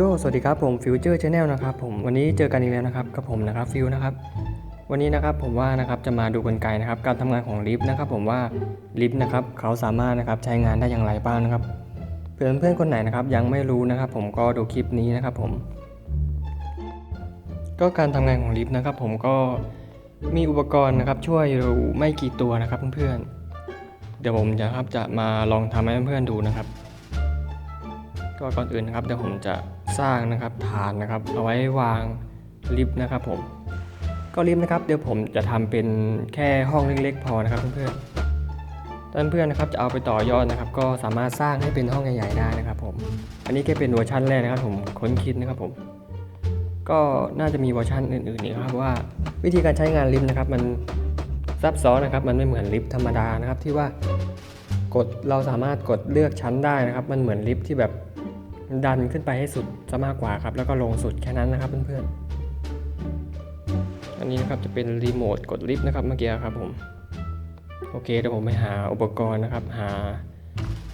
โยสวัสดีครับผมฟิวเจอร์ชาแนลนะครับผมวันนี้เจอกันอีกแล้วนะครับกับผมนะครับฟิวนะครับวันนี้นะครับผมว่านะครับจะมาดูกลไกนะครับการทำงานของลิฟต์นะครับผมว่าลิฟต์นะครับเขาสามารถนะครับใช้งานได้อย่างไรบ้างนะครับ เพื่อนเพื่อนคนไหนนะครับยังไม่รู้นะครับผมก็ดูคลิปนี้นะครับผม ก็การทำงานของลิฟต์นะครับผมก็มีอุปกรณ์นะครับช่วยอยู่ไม่กี่ตัวนะครับเพื่อนๆเดี๋ยวผมจะครับจะมาลองทำให้เพื่อนๆดูนะครับก็ก่อนอื่นนะครับเดี๋ยวผมจะ สร้างนะครับฐานนะครับเอาไว้วางลิฟต์นะครับผมก็ลิฟต์นะครับเดี๋ยวผมจะทำเป็นแค่ห้องเล็กๆพอนะครับเพื่อนๆถ้าเพื่อนนะครับจะเอาไปต่อยอดนะครับ ก็สามารถสร้างให้เป็นห้องใหญ่ๆได้นะครับผมอันนี้แค่เป็นเวอร์ชันแรกนะครับผมค้นคิดนะครับผมก็น่าจะมีเวอร์ชันอื่นๆอีกครับว่าวิธีการใช้งานลิฟต์นะครับ มันซับซ้อนนะครับ มันไม่เหมือนลิฟต์ธรรมดานะครับที่ว่ากดเราสามารถกดเลือกชั้นได้นะครับ มันเหมือนลิฟต์ที่แบบ ดันขึ้นไปให้สุดจะมากกว่าครับ แล้วก็ลงสุดแค่นั้นนะครับเพื่อนๆ อันนี้นะครับจะเป็นรีโมทกดลิฟต์นะครับเมื่อกี้ครับผม โอเคเดี๋ยวผมไปหาอุปกรณ์นะครับ หา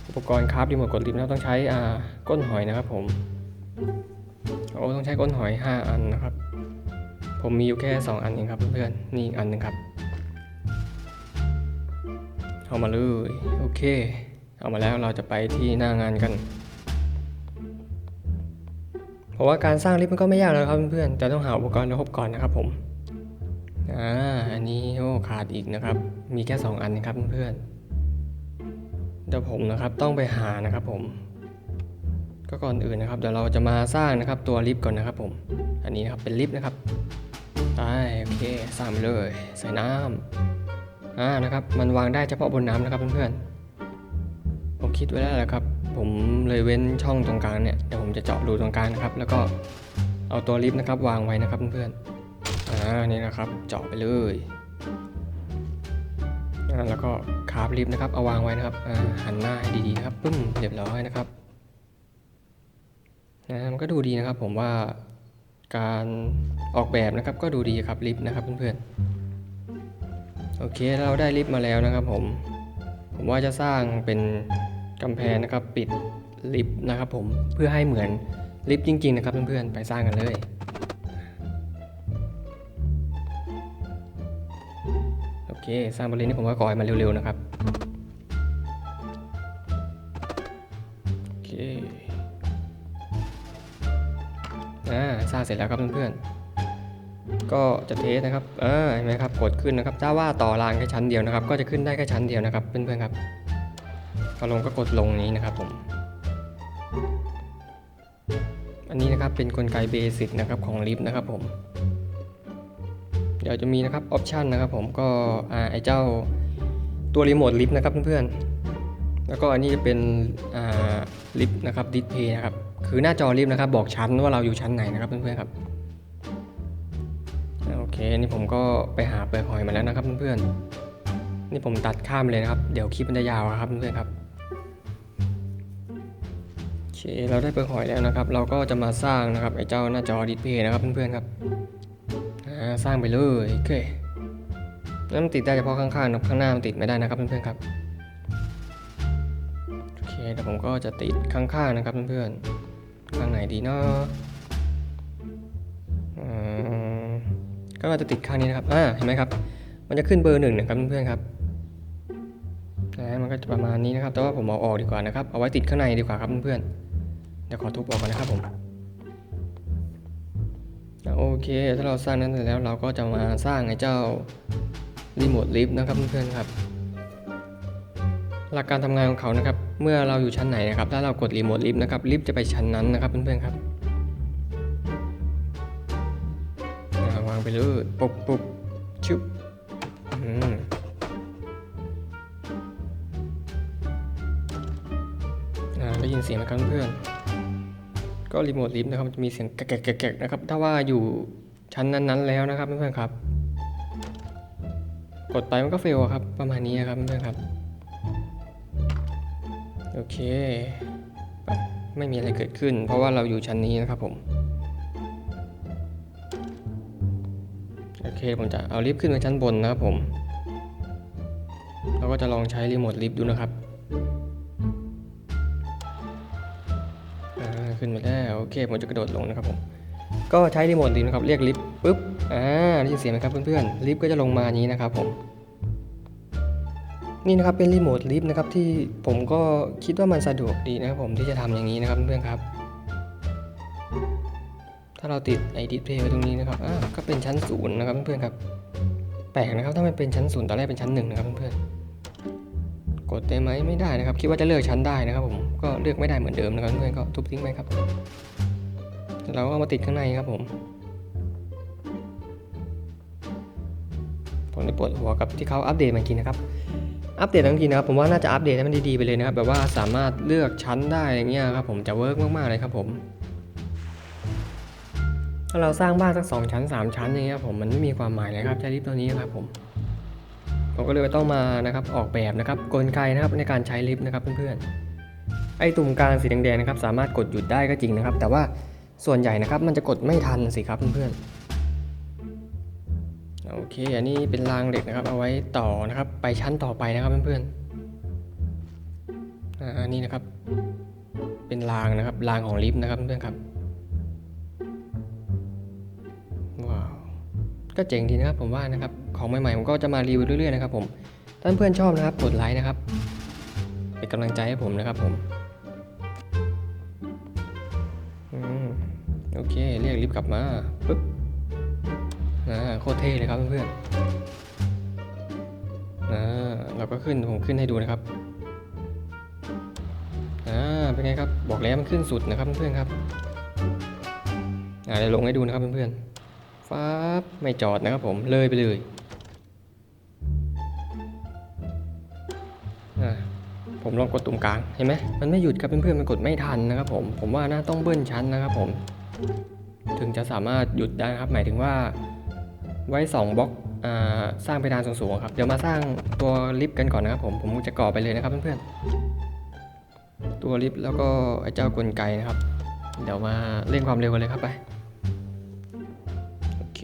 อุปกรณ์คราฟรีโมทกดลิฟต์นะครับต้องใช้ก้นหอยนะครับผมโอ้ต้องใช้ก้นหอย 5 อันนะครับ ผมมีอยู่แค่ 2 อันเองครับเพื่อนๆ นี่อีกอันหนึ่งครับ เอามาเลย โอเค เอามาแล้วเราจะไปที่หน้างานกัน เพราะว่าการสร้างลิฟต์มันก็ไม่ยากแล้วครับเพื่อนๆแต่ต้องหาอุปกรณ์ครบก่อนนะครับผมอ่าอันนี้โอ้ขาดอีกนะครับ มีแค่ 2 อันนะครับเพื่อนๆเดี๋ยวผมนะครับต้องไปหานะครับผมก็ก่อนอื่นนะครับเดี๋ยวเราจะมาสร้างนะครับตัวลิฟต์ก่อนนะครับผม อันนี้นะครับเป็นลิฟต์นะครับไปโอเคสร้างไปเลยใส่น้ำอ่านะครับมันวางได้เฉพาะบนน้ำนะครับเพื่อนๆผมคิดไว้แล้วแหละครับ ผมเลยเว้นช่องตรงกลางเนี่ยเดี๋ยวผมจะเจาะรูตรงกลางนะครับ แล้วก็เอาตัวลิฟต์นะครับ วางไว้นะครับเพื่อนๆอ่านี่นะครับ เจาะไปเลยอ่าแล้วก็คาบลิฟต์นะครับเอาวางไว้นะครับอ่าหันหน้าให้ดีๆครับปึ้มเรียบร้อยนะครับนะมันก็ดูดีนะครับ ผมว่าการออกแบบนะครับ ก็ดูดีครับลิฟต์นะครับเพื่อนๆโอเคเราได้ลิฟต์มาแล้วนะครับ ผม ผมว่าจะสร้างเป็น กำแพงนะครับปิดลิฟต์นะครับผมเพื่อให้เหมือนลิฟต์จริง ๆ นะครับเพื่อนๆไปสร้างกันเลยโอเคสร้างบริเวณนี้ผมก็ก่อให้มันเร็วๆนะครับโอเคอ่าสร้างเสร็จแล้วครับเพื่อนๆก็จะเทสนะครับเออเห็นไหมครับกดขึ้นนะครับถ้าว่าต่อรางแค่ชั้นเดียวนะครับ ก็จะขึ้นได้แค่ชั้นเดียวนะครับเพื่อนๆครับ พอลงก็กดลงนี้นะครับผม อันนี้นะครับเป็นกลไกเบสิกนะครับของลิฟต์นะครับผม เดี๋ยวจะมีนะครับออปชันนะครับผมก็ไอเจ้าตัวรีโมทลิฟต์นะครับเพื่อนๆ แล้วก็อันนี้จะเป็นลิฟต์นะครับดิสเพย์นะครับคือหน้าจอลิฟต์นะครับ บอกชั้นว่าเราอยู่ชั้นไหนนะครับเพื่อนๆครับโอเคนี่ผมก็ไปหาเปลือกหอยมาแล้วนะครับเพื่อนๆนี่ผมตัดข้ามเลยนะครับ เดี๋ยวคลิปมันจะยาวครับเพื่อนๆครับ คเราได้เปลือกหอยแล้วนะครับ เราก็จะมาสร้างนะครับไอ้เจ้าหน้าจอดิสเพย์นะครับเพื่อนๆครับสร้างไปเลยโอเคนั่นมันติดได้เฉพาะข้างๆนะข้างหน้ามันติดไม่ได้นะครับเพื่อนๆครับโอเคเดี๋ยวผมก็จะติดข้างๆนะครับเพื่อนๆข้างไหนดีเนาะอืมก็จะติดข้างนี้นะครับอ่าเห็นไหมครับ มันจะขึ้นเบอร์หนึ่งนะครับเพื่อนๆครับนะมันก็จะประมาณนี้นะครับ แต่ว่าผมเอาออกดีกว่านะครับ เอาไว้ติดข้างในดีกว่าครับเพื่อนๆ เดี๋ยวขอทุบออกก่อนนะครับผมโอเค ถ้าเราสร้างนั้นเสร็จแล้วเราก็จะมาสร้างไอ้เจ้ารีโมทลิฟต์นะครับเพื่อนๆครับ หลักการทำงานของเขานะครับ เมื่อเราอยู่ชั้นไหนนะครับ ถ้าเรากดรีโมทลิฟต์นะครับลิฟต์จะไปชั้นนั้นนะครับเพื่อนๆครับวางไปเลยปุ๊บปุ๊บชุบอืมได้ยินเสียงไหมครับเพื่อนๆ ก็รีโมทลิฟต์นะครับจะมีเสียงแกะแกๆนะครับ ถ้าว่าอยู่ชั้นนั้นๆแล้วนะครับเพื่อนๆครับ กดไปมันก็เฟลครับ ประมาณนี้ครับเพื่อนๆครับ โอเค ไม่มีอะไรเกิดขึ้น เพราะว่าเราอยู่ชั้นนี้นะครับผม โอเคผมจะเอาลิฟต์ขึ้นไปชั้นบนนะครับผม เราก็จะลองใช้รีโมทลิฟต์ดูนะครับ ขึ้นมาแล้วโอเคผมจะกระโดดลงนะครับผมก็ใช้รีโมทลิฟต์นะครับเรียกลิฟต์ปุ๊บอ่าได้ยินเสียงไหมครับเพื่อนๆลิฟต์ก็จะลงมาอย่างนี้นะครับผมนี่นะครับเป็นรีโมทลิฟต์นะครับที่ผมก็คิดว่ามันสะดวกดีนะครับผมที่จะทำอย่างนี้นะครับเพื่อนๆครับ ถ้าเราติดไอดิสเพย์ไว้ตรงนี้นะครับอ่าก็เป็นชั้นศูนย์นะครับเพื่อนๆครับแปลกนะครับถ้ามันเป็นชั้นศูนย์ตอนแรกเป็นชั้นหนึ่งนะครับเพื่อนๆ กดได้ไหมไม่ได้นะครับ คิดว่าจะเลือกชั้นได้นะครับผมก็เลือกไม่ได้เหมือนเดิมนะครับเพื่อนก็ทุบทิ้งไปครับเราก็เอามาติดข้างในครับผมผมได้ปวดหัวกับที่เขาอัปเดตมาจริงนะครับ อัปเดตทั้งทีนะครับ ผมว่าน่าจะอัปเดตให้มันดีๆไปเลยนะครับ แบบว่าสามารถเลือกชั้นได้อย่างเงี้ยครับผมจะเวิร์กมากๆเลยครับผมถ้าเราสร้างบ้านสักสองชั้นสามชั้นอย่างเงี้ยผมมันไม่มีความหมายเลยครับใช้ลิฟต์ตัวนี้ครับผม ผมก็เลยต้องมานะครับออกแบบนะครับกลไกนะครับในการใช้ลิฟต์นะครับเพื่อนๆไอ้ตุ่มกลางสีแดงๆนะครับสามารถกดหยุดได้ก็จริงนะครับ แต่ว่าส่วนใหญ่นะครับมันจะกดไม่ทันสิครับเพื่อนๆโอเคอันนี้เป็นรางเหล็กนะครับ เอาไว้ต่อนะครับไปชั้นต่อไปนะครับเพื่อนๆอ่าอันนี้นะครับ เป็นรางนะครับรางของลิฟต์นะครับเพื่อนๆครับ ก็เจ๋งดีนะครับผมว่านะครับของใหม่ๆผมก็จะมารีวิวเรื่อยๆนะครับผมถ้าเพื่อนชอบนะครับกดไลค์นะครับเป็นกำลังใจให้ผมนะครับผมอืมโอเคเรียกลิฟต์กลับมาปึ๊บนะโคตรเท่เลยครับเพื่อนๆนะเราก็ขึ้นผมขึ้นให้ดูนะครับอ่าเป็นไงครับบอกแล้วมันขึ้นสุดนะครับเพื่อนๆครับอ่าเดี๋ยวลงให้ดูนะครับเพื่อนๆาบไม่จอดนะครับผมเลยไปเลยผมลองกดตุ่มกลางเห็นไหมมันไม่หยุดครับเพื่อนๆมันกดไม่ทันนะครับผมผมว่าน่าต้องเบิ้ลชั้นนะครับผม ถึงจะสามารถหยุดได้นะครับ หมายถึงว่า ไว้ 2บล็อกอสร้างเพดานสูงๆครับเดี๋ยวมาสร้างตัวลิฟต์กันก่อนนะครับ ผมผมจะก่อไปเลยนะครับเพื่อนๆตัวลิฟต์แล้วก็ไอ้เจ้ากลไกนะครับ เดี๋ยวมาเร่งความเร็วกันเลยครับไป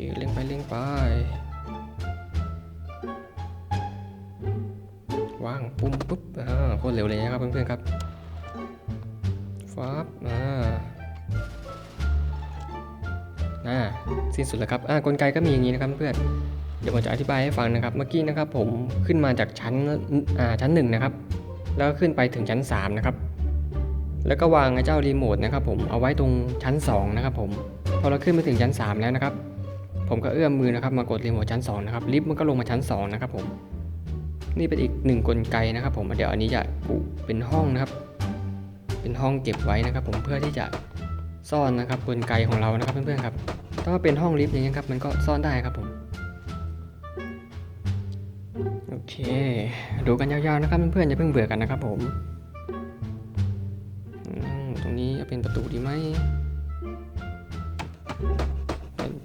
เคเร่งไปเร่งไป ว่างปุ่มปุ๊บอ่าโคตรเร็วเลยนะครับเพื่อนๆครับฟับอ่าอ่าสิ้นสุดแล้วครับอ่ากลไกก็มีอย่างนี้นะครับเพื่อนเดี๋ยวผมจะอธิบายให้ฟังนะครับ เมื่อกี้นะครับผมขึ้นมาจากชั้นอ่าชั้นหนึ่งนะครับ แล้วก็ขึ้นไปถึงชั้นสามนะครับ แล้วก็วางไอ้เจ้ารีโมทนะครับผมเอาไว้ตรงชั้นสองนะครับผมพอเราขึ้นไปถึงชั้นสามแล้วนะครับ ผมก็เอื้อมมือนะครับมากดรีโมทชั้น2นะครับลิฟต์มันก็ลงมาชั้น2นะครับผมนี่เป็นอีกหนึ่งกลไกนะครับ ผมเดี๋ยวอันนี้จะปุเป็นห้องนะครับ เป็นห้องเก็บไว้นะครับ ผมเพื่อที่จะซ่อนนะครับกลไกของเรานะครับเพื่อนๆครับถ้าเป็นห้องลิฟต์อย่างนี้ยครับมันก็ซ่อนได้ครับผมโอเค ดูกันยาวๆนะครับเพื่อนๆอย่าเพิ่งเบื่อกันนะครับผมตรงนี้จะเป็นประตูดีไหม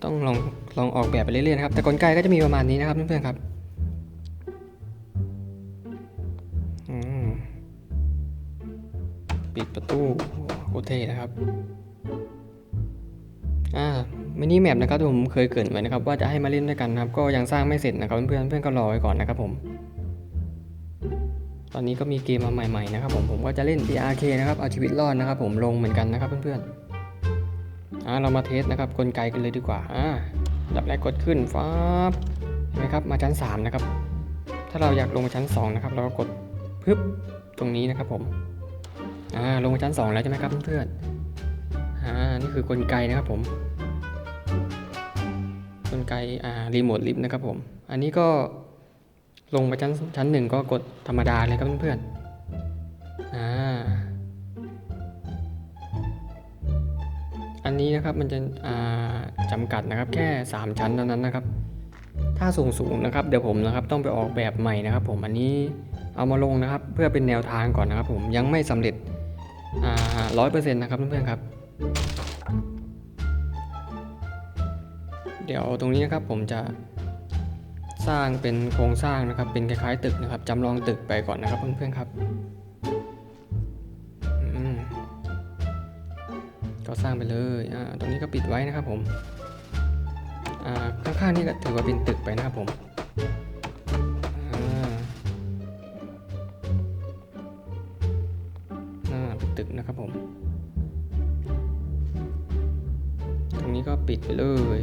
ต้องลองลองออกแบบไปเรื่อยๆนะครับ แต่กลไกก็จะมีประมาณนี้นะครับเพื่อนๆครับปิดประตูโคเทนะครับ อ่ามินิแมปนะครับที่ผมเคยเกรินไว้นะครับ ว่าจะให้มาเล่นด้วยกันนะครับ ก็ยังสร้างไม่เสร็จนะครับเพื่อนๆเพื่อนก็รอไว้ก่อนนะครับผม ตอนนี้ก็มีเกมมาใหม่ ๆ นะครับ ผมผมก็จะเล่น DRK นะครับเอาชีวิตรอดนะครับ ผมลงเหมือนกันนะครับเพื่อนๆ อ่าเรามาเทสนะครับกลไกกันเลยดีกว่าอ่าดับแรกกดขึ้นฟ้าบเห็นไหมครับมาชั้น 3 นะครับ ถ้าเราอยากลงมาชั้น 2 นะครับ เราก็กดพึบตรงนี้นะครับผมอ่าลงมาชั้น 2 แล้วใช่ไหมครับเพื่อนๆอ่านี่คือกลไกนะครับผมกลไกอ่ารีโมทลิฟต์นะครับผม อันนี้ก็ลงมาชั้นชั้นหนึ่งก็กดธรรมดาเลยครับเพื่อนๆ นี้นะครับมันจะอ่าจำกัดนะครับแค่ 3 ชั้นเท่านั้นนะครับ ถ้าสูงสูงนะครับเดี๋ยวผมนะครับต้องไปออกแบบใหม่นะครับ ผมอันนี้เอามาลงนะครับ เพื่อเป็นแนวทางก่อนนะครับ ผมยังไม่สำเร็จร้อยเปอร์เซ็นต์นะครับเพื่อนๆครับ เดี๋ยวตรงนี้นะครับผมจะสร้างเป็นโครงสร้างนะครับ เป็นคล้ายๆตึกนะครับจำลองตึกไปก่อนนะครับเพื่อนๆครับ ก็สร้างไปเลยอ่าตรงนี้ก็ปิดไว้นะครับผมอ่าข้างๆนี่ก็ถือว่าเป็นตึกไปนะครับผมอ่าเป็นตึกนะครับผม ตรงนี้ก็ปิดไปเลย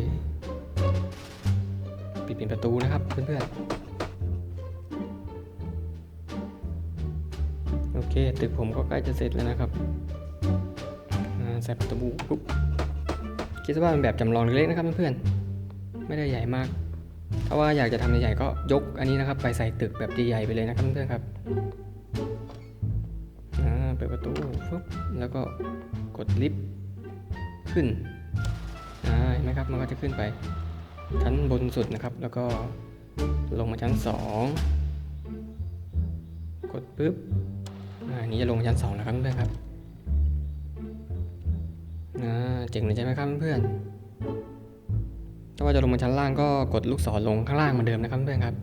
ปิดเป็นประตูนะครับเพื่อนๆ โอเค ตึกผมก็ใกล้จะเสร็จแล้วนะครับ ใส่ประตูปุ๊บคิดว่าเป็นแบบจำลองเล็กๆนะครับเพื่อนๆไม่ได้ใหญ่มาก ถ้าว่าอยากจะทำใหญ่ๆก็ยกอันนี้นะครับ ไปใส่ตึกแบบใหญ่ๆไปเลยนะครับเพื่อนๆครับเปิดประตูปุ๊บแล้วก็กดลิฟต์ขึ้นอ่าเห็นไหมครับมันก็จะขึ้นไปชั้นบนสุดนะครับ แล้วก็ลงมาชั้นสองกดปุ๊บอ่าอันนี้จะลงชั้นสองแล้วครับเพื่อนครับ เจ๋งเลยใช่ไหมครับเพื่อนถ้าว่าจะลงมาชั้นล่างก็กดลูกศรลงข้างล่างเหมือนเดิมนะครับเพื่อนครับ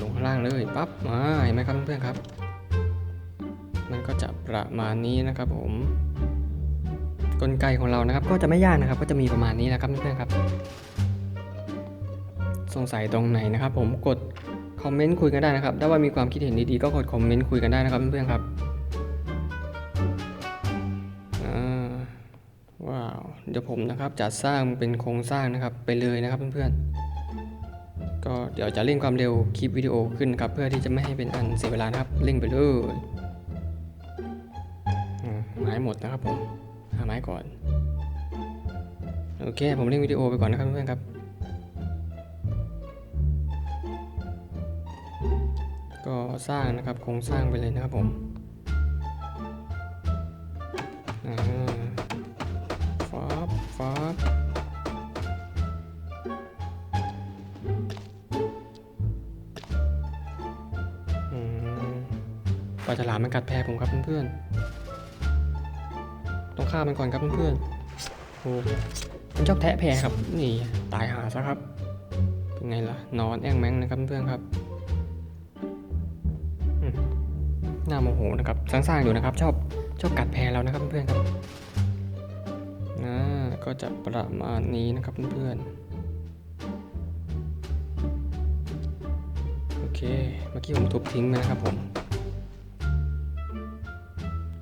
ลงข้างล่างเลยปั๊บมาเห็นไหมครับเพื่อนครับ มันก็จะประมาณนี้นะครับผม กลไกของเรานะครับ ก็จะไม่ยากนะครับ ก็จะมีประมาณนี้นะครับเพื่อนครับ สงสัยตรงไหนนะครับ ผมกด คอมเมนต์คุยกันได้นะครับ ถ้าว่ามีความคิดเห็นดีๆ ก็กดคอมเมนต์คุยกันได้นะครับเพื่อนๆครับว้าว เดี๋ยวผมนะครับจะสร้างเป็นโครงสร้างนะครับไปเลยนะครับเพื่อนๆ ก็เดี๋ยวจะเร่งความเร็วคลิปวิดีโอขึ้นครับเพื่อที่จะไม่ให้เป็นอันเสียเวลานะครับเร่งไปเลยไม้หมดนะครับผมหาไม้ก่อน โอเค ผมเร่งวิดีโอไปก่อนนะครับเพื่อนๆครับ ก็สร้างนะครับโครงสร้างไปเลยนะครับผมฟ้าบฟ้าบอืมปลาฉลามมันกัดแพรผมครับเพื่อนๆ ต้องฆ่ามันก่อนครับเพื่อนๆ โอ้มันชอบแทะแพรครับ นี่ตายหาซะครับ เป็นไงล่ะนอนแอ่งแมงนะครับเพื่อนๆครับ หน่าโมโหนะครับสร้างๆอยู่นะครับ ชอบชอบกัดแพรเรานะครับเพื่อนๆครับนะก็จะประมาณนี้นะครับเพื่อนๆโอเคเมื่อกี้ผมทุบทิ้งไปนะครับผม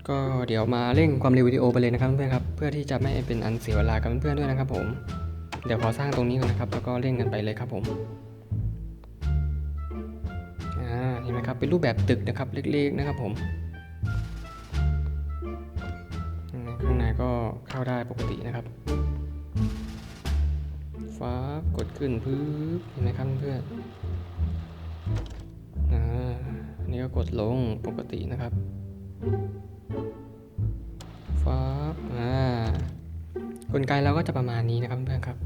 ก็เดี๋ยวมาเร่งความเร็ววิดีโอไปเลยนะครับเพื่อนๆครับเพื่อที่จะไม่เป็นอันเสียเวลากับเพื่อนๆด้วยนะครับผมเดี๋ยวขอสร้างตรงนี้ก่อนนะครับ แล้วก็เร่งกันไปเลยครับผม เห็นไหมครับเป็นรูปแบบตึกนะครับเล็กๆนะครับผมข้างในก็เข้าได้ปกตินะครับฟ้ากดขึ้นพื้บเห็นไหมครับเพื่อนอ่าอันนี้ก็กดลงปกตินะครับฟ้าอ่ากลไกเราก็จะประมาณนี้นะครับเพื่อนครับ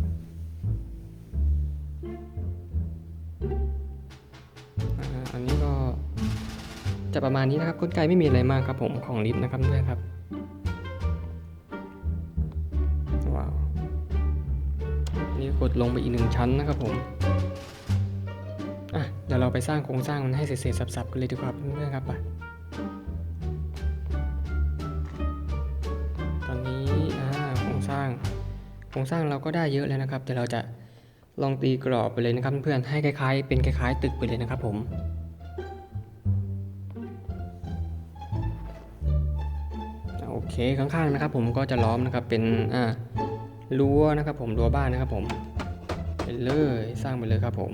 จะประมาณนี้นะครับกลไกไม่มีอะไรมากครับผมของลิฟต์นะครับเพื่อนครับว้าวนี่กดลงไปอีกหนึ่งชั้นนะครับผมอะเดี๋ยวเราไปสร้างโครงสร้างมันให้เสร็จๆสับๆกันเลยดีกว่าเพื่อนๆครับไปตอนนี้อ่าโครงสร้างโครงสร้างเราก็ได้เยอะแล้วนะครับเดี๋ยวเราจะลองตีกรอบไปเลยนะครับเพื่อนๆให้คล้ายๆ เป็นคล้ายๆ ตึกไปเลยนะครับผม เคข้างๆนะครับ ผมก็จะล้อมนะครับเป็นอ่ารั้วนะครับ ผมรั้วบ้านนะครับ ผมไปเลยสร้างไปเลยครับผม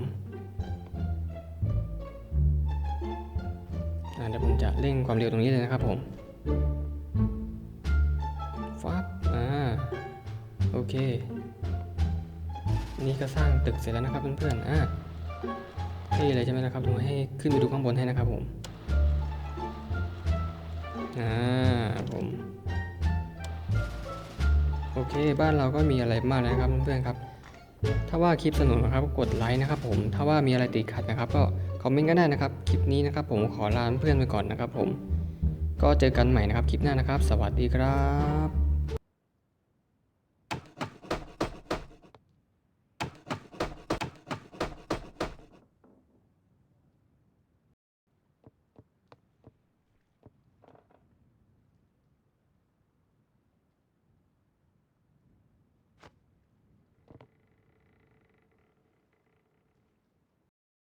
เดี๋ยวผมจะเร่งความเร็วตรงนี้เลยนะครับผมฟับอ่าโอเค นี่ก็สร้างตึกเสร็จแล้วนะครับเพื่อนๆอ่าเท่เลยใช่ไหมนะครับผมให้ขึ้นไปดูข้างบนให้นะครับผม อ่าผมโอเค บ้านเราก็มีอะไรมากนะครับเพื่อนๆครับ ถ้าว่าคลิปสนุกนะครับกดไลค์นะครับ ผมถ้าว่ามีอะไรติดขัดนะครับ ก็คอมเมนต์ก็ได้นะครับคลิปนี้นะครับ ผมขอลาเพื่อนไปก่อนนะครับ ผมก็เจอกันใหม่นะครับคลิปหน้านะครับ สวัสดีครับ